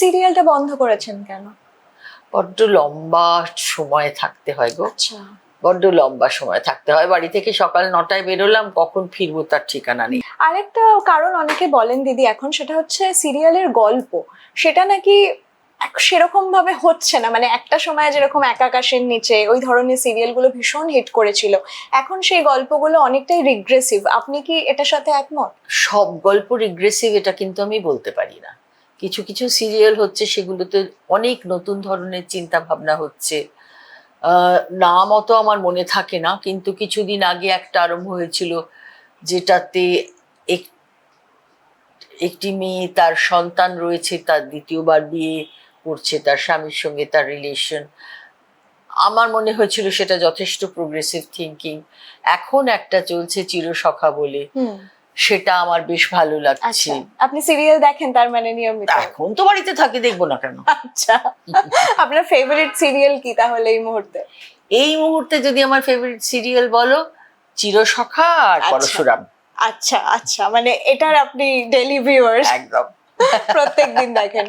সিরিয়ালটা বন্ধ করেছেন কেন? বড্ড লম্বা সময় থাকতে হয় গো। আচ্ছা। বড্ড লম্বা সময় থাকতে হয়। বাড়ি থেকে সকাল নটায় বেরোলাম কখন ফিরবো তার ঠিকানা নেই। আরেকটা কারণ অনেকে বলেন দিদি এখন সেটা হচ্ছে সিরিয়ালের গল্প। সেটা নাকি সেরকম ভাবে হচ্ছে না। মানে একটা সময় যেরকম এক আকাশের নিচে ওই ধরনের সিরিয়ালগুলো ভীষণ হিট করেছিল। এখন সেই গল্পগুলো অনেকটাই রিগ্রেসিভ আপনি কি এটার সাথে একমত? সব গল্প রিগ্রেসিভ এটা কিন্তু আমি বলতে পারি না। কিছু কিছু সিরিয়াল হচ্ছে, সেগুলোতে অনেক নতুন ধরনের চিন্তা ভাবনা হচ্ছে নাম অত আমার মনে থাকে না, কিন্তু কিছুদিন আগে একটা আরম্ভ হয়েছিল, যেটাতে একটি মেয়ে তার সন্তান রয়েছে, তার দ্বিতীয়বার বিয়ে করছে, তার স্বামীর সঙ্গে তার রিলেশন আমার মনে হয়েছিল সেটা যথেষ্ট প্রোগ্রেসিভ থিঙ্কিং এখন একটা চলছে চিরসখা বলে। সেটা আমার বেশ ভালো লাগছে। আচ্ছা আপনি সিরিয়াল দেখেন তার মানে নিয়মিত? এখন তো বাড়িতে থাকি দেখব না কেন? আচ্ছা আপনার ফেভারিট সিরিয়াল কি তাহলে এই মুহূর্তে? এই মুহূর্তে যদি আমার ফেভারিট সিরিয়াল বলো চিরসখা আর আচ্ছা। পরশুরাম। আচ্ছা আচ্ছা মানে এটার আপনি ডেলি ভিউয়ার্স একদম। প্রত্যেক দিন দেখেন।